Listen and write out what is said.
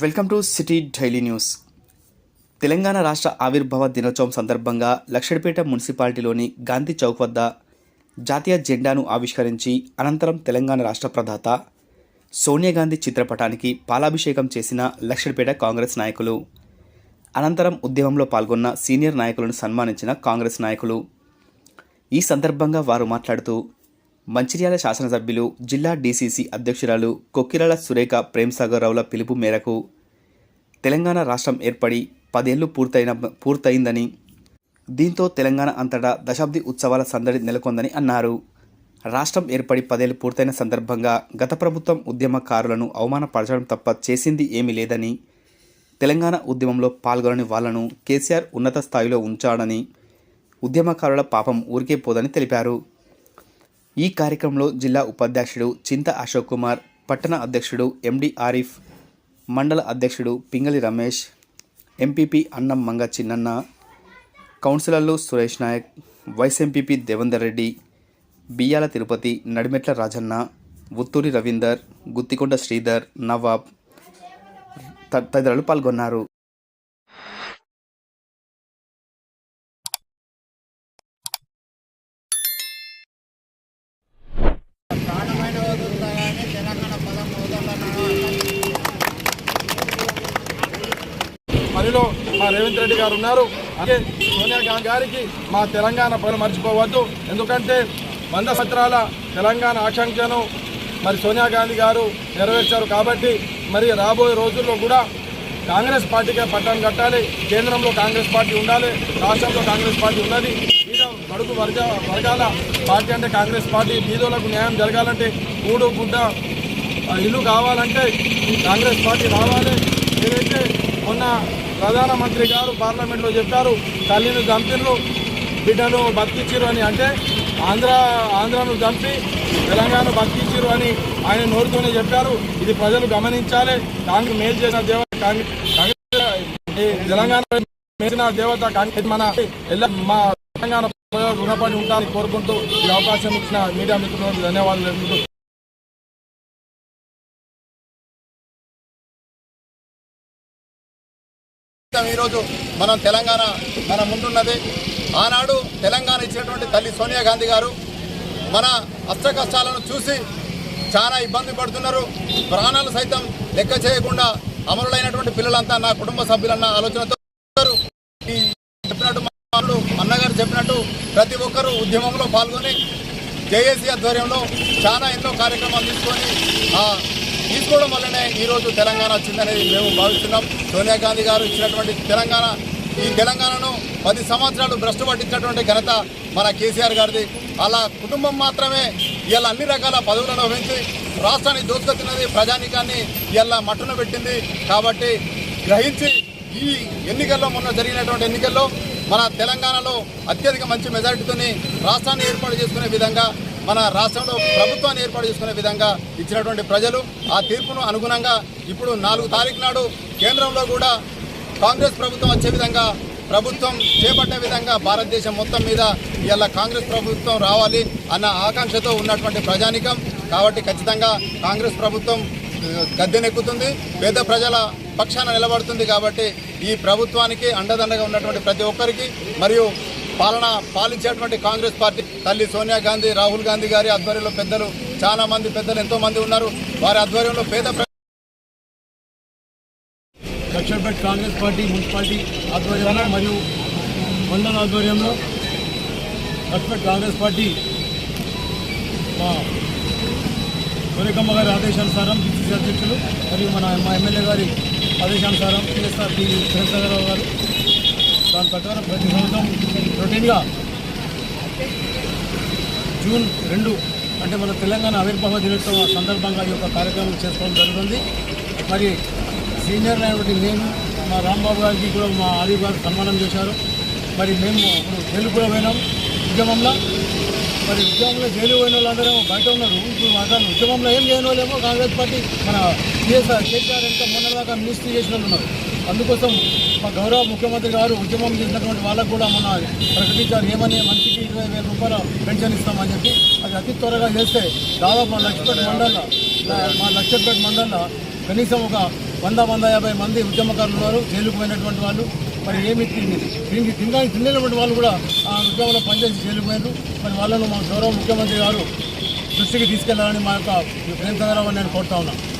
Welcome to City Daily News. Telangana రాష్ట్ర ఆవిర్భావ దినోత్సవం సందర్భంగా లక్షడిపేట మున్సిపాలిటీలోని గాంధీ చౌక్ వద్ద జాతీయ జెండాను ఆవిష్కరించి అనంతరం తెలంగాణ రాష్ట్ర ప్రదాత సోనియా గాంధీ చిత్రపటానికి పాలాభిషేకం చేసిన లక్షడిపేట కాంగ్రెస్ నాయకులు. అనంతరం ఉద్యమంలో పాల్గొన్న సీనియర్ నాయకులను సన్మానించిన కాంగ్రెస్ నాయకులు. ఈ సందర్భంగా వారు మాట్లాడుతూ మంచిర్యాల శాసనసభ్యులు జిల్లా డీసీసీ అధ్యక్షురాలు కొక్కిరాల సురేఖ ప్రేమ్సాగర్రావుల పిలుపు మేరకు తెలంగాణ రాష్ట్రం ఏర్పడి పదేళ్ళు పూర్తయిన పూర్తయిందని దీంతో తెలంగాణ అంతటా దశాబ్ది ఉత్సవాల సందడి నెలకొందని అన్నారు. రాష్ట్రం ఏర్పడి పదేళ్ళు పూర్తయిన సందర్భంగా గత ప్రభుత్వం ఉద్యమకారులను అవమానపరచడం తప్ప చేసింది ఏమీ లేదని తెలంగాణ ఉద్యమంలో పాల్గొనని వాళ్ళను కేసీఆర్ ఉన్నత స్థాయిలో ఉంచాడని ఉద్యమకారుల పాపం ఊరికే పోదని తెలిపారు. ఈ కార్యక్రమంలో జిల్లా ఉపాధ్యక్షుడు చింత అశోక్ కుమార్ పట్టణ అధ్యక్షుడు ఎండి ఆరిఫ్ మండల అధ్యక్షుడు పింగళి రమేష్ ఎంపీపీ అన్నం మంగ చిన్నన్న కౌన్సిలర్లు సురేష్ నాయక్ వైస్ ఎంపీపీ దేవేందర్ రెడ్డి బియ్యాల తిరుపతి నడిమెట్ల రాజన్న ఉత్తూరి రవీందర్ గుత్తికొండ శ్రీధర్ నవాబ్ త- తదితరులు పాల్గొన్నారు పనిలో మా రేవంత్ రెడ్డి గారు ఉన్నారు. అదే సోనియా గాంధీ గారికి మా తెలంగాణ పనులు మర్చిపోవద్దు. ఎందుకంటే వంద సత్రాల తెలంగాణ ఆకాంక్షను మరి సోనియా గాంధీ గారు నెరవేర్చారు కాబట్టి మరి రాబోయే రోజుల్లో కూడా కాంగ్రెస్ పార్టీకే పట్టణం కట్టాలి. కేంద్రంలో కాంగ్రెస్ పార్టీ ఉండాలి. రాష్ట్రంలో కాంగ్రెస్ పార్టీ ఉన్నది. బడుగు వర్గ వర్గాల పార్టీ అంటే కాంగ్రెస్ పార్టీ. బీదోలకు న్యాయం జరగాలంటే మూడు గుడ్డ ఇల్లు కావాలంటే కాంగ్రెస్ పార్టీ రావాలి. ఏదైతే మొన్న ప్రధానమంత్రి గారు పార్లమెంట్లో చెప్పారు తల్లిని చంపిర్రు బిడ్డను బతికిచ్చిరు అని. అంటే ఆంధ్ర ఆంధ్రను చంపి తెలంగాణ బతికిచ్చిరు అని ఆయన నోరుతోనే చెప్పారు. ఇది ప్రజలు గమనించాలి. కాంగ్రెస్ మేలు చేసిన దేవత కాంగ్రెస్ తెలంగాణ మేసిన దేవత కాంగ్రెస్ మన మా తెలంగాణ ప్రజలు రుణపడి ఉండాలని కోరుకుంటూ ఈ అవకాశం ఇచ్చిన మీడియా మిత్రులకు ధన్యవాదాలు తెలుపుతూ ఈరోజు మనం తెలంగాణ మన ముందున్నది. ఆనాడు తెలంగాణ ఇచ్చినటువంటి తల్లి సోనియా గాంధీ గారు మన అష్ట కష్టాలను చూసి చాలా ఇబ్బంది పడుతున్నారు. ప్రాణాలు సైతం లెక్క చేయకుండా అమరులైనటువంటి పిల్లలంతా నా కుటుంబ సభ్యులన్న ఆలోచనతో చెప్పినట్టు వాళ్ళు అన్నగారు చెప్పినట్టు ప్రతి ఒక్కరూ ఉద్యమంలో పాల్గొని జేఏసీ ఆధ్వర్యంలో చాలా ఎన్నో కార్యక్రమాలు తీసుకొని తీసుకోవడం వల్లనే ఈరోజు తెలంగాణ వచ్చిందనేది మేము భావిస్తున్నాం. సోనియా గాంధీ గారు ఇచ్చినటువంటి తెలంగాణ ఈ తెలంగాణను పది సంవత్సరాలు భ్రష్టు పట్టించినటువంటి ఘనత మన కేసీఆర్ గారిది. అలా కుటుంబం మాత్రమే ఇలా అన్ని రకాల పదవులను వహించి రాష్ట్రాన్ని దోచుకొచ్చినది ప్రజానీకాన్ని ఇలా మట్టున పెట్టింది. కాబట్టి గ్రహించి ఈ ఎన్నికల్లో మొన్న జరిగినటువంటి ఎన్నికల్లో మన తెలంగాణలో అత్యధిక మంచి మెజారిటీతోని రాష్ట్రాన్ని ఏర్పాటు చేసుకునే విధంగా మన రాష్ట్రంలో ప్రభుత్వాన్ని ఏర్పాటు చేసుకునే విధంగా ఇచ్చినటువంటి ప్రజలు ఆ తీర్పును అనుగుణంగా ఇప్పుడు నాలుగు తారీఖు నాడు కేంద్రంలో కూడా కాంగ్రెస్ ప్రభుత్వం వచ్చే విధంగా ప్రభుత్వం చేపట్టే విధంగా భారతదేశం మొత్తం మీద ఇలా కాంగ్రెస్ ప్రభుత్వం రావాలి అన్న ఆకాంక్షతో ఉన్నటువంటి ప్రజానికం. కాబట్టి ఖచ్చితంగా కాంగ్రెస్ ప్రభుత్వం గద్దెనెక్కుతుంది. పేద ప్రజల పక్షాన నిలబడుతుంది కాబట్టి ఈ ప్రభుత్వానికి అండదండగా ఉన్నటువంటి ప్రతి ఒక్కరికి మరియు పాలన పాలించేటువంటి కాంగ్రెస్ పార్టీ తల్లి సోనియా గాంధీ రాహుల్ గాంధీ గారి ఆధ్వర్యంలో పెద్దలు చాలా మంది పెద్దలు ఎంతో మంది ఉన్నారు. వారి ఆధ్వర్యంలో పేద ప్ర- లక్షపేట్ కాంగ్రెస్ పార్టీ మున్సిపాలిటీ ఆధ్వర్యంలో మరియు మండల ఆధ్వర్యంలో లక్షపేట్ కాంగ్రెస్ పార్టీ మా సూర్యకమ్మ గారి ఆదేశానుసారం బీసీసీ అధ్యక్షులు మరియు మన మా ఎమ్మెల్యే గారి ఆదేశానుసారం పిఎస్ఆర్ పి చంద్రశేఖరరావు గారు దాని ప్రకారం ప్రతి సంవత్సరం రొటీన్గా జూన్ రెండు అంటే మన తెలంగాణ ఆవిర్భావ దినోత్సవ సందర్భంగా ఈ యొక్క కార్యక్రమం చేసుకోవడం జరుగుతుంది. మరి సీనియర్ అయినటువంటి మేము మా రాంబాబు గారికి కూడా మా ఆదివారు సన్మానం చేశారు. మరి మేము ఇప్పుడు తెలుగులో పోయినాం. ఉద్యమంలో? మరి ఉద్యమంలో జైలు పోయిన వాళ్ళందరూ బయట ఉన్నారు. ఇప్పుడు మాట్లాడిన ఉద్యమంలో ఏం చేయని వాళ్ళేమో కాంగ్రెస్ పార్టీ మన కేసీఆర్ కేసీఆర్ ఇంకా మొన్న దాకా మినిస్ట్రీ చేసిన వాళ్ళు ఉన్నారు. అందుకోసం మా గౌరవ ముఖ్యమంత్రి గారు ఉద్యమం చేసినటువంటి వాళ్ళకు కూడా మొన్న ప్రకటించారు. ఏమని? మనిషికి ఇరవై వేల రూపాయల పెన్షన్ ఇస్తామని చెప్పి. అది అతి త్వరగా చేస్తే దాదాపు మా లక్ష్మీపేట మండలంలో మా లక్ష్మీపేట మండలంలో కనీసం ఒక వంద వంద యాభై మంది ఉద్యమకారులు ఉన్నారు. జైలుకు పోయినటువంటి వాళ్ళు. మరి ఏమి తిండి తినడానికి తినలేనటువంటి వాళ్ళు కూడా ఆ ఉద్యమంలో పనిచేసి జైలుకు మరి వాళ్ళను మా గౌరవ ముఖ్యమంత్రి గారు దృష్టికి తీసుకెళ్ళాలని మా యొక్క ప్రేమ చంద్రరావు నేను కోరుతా ఉన్నాను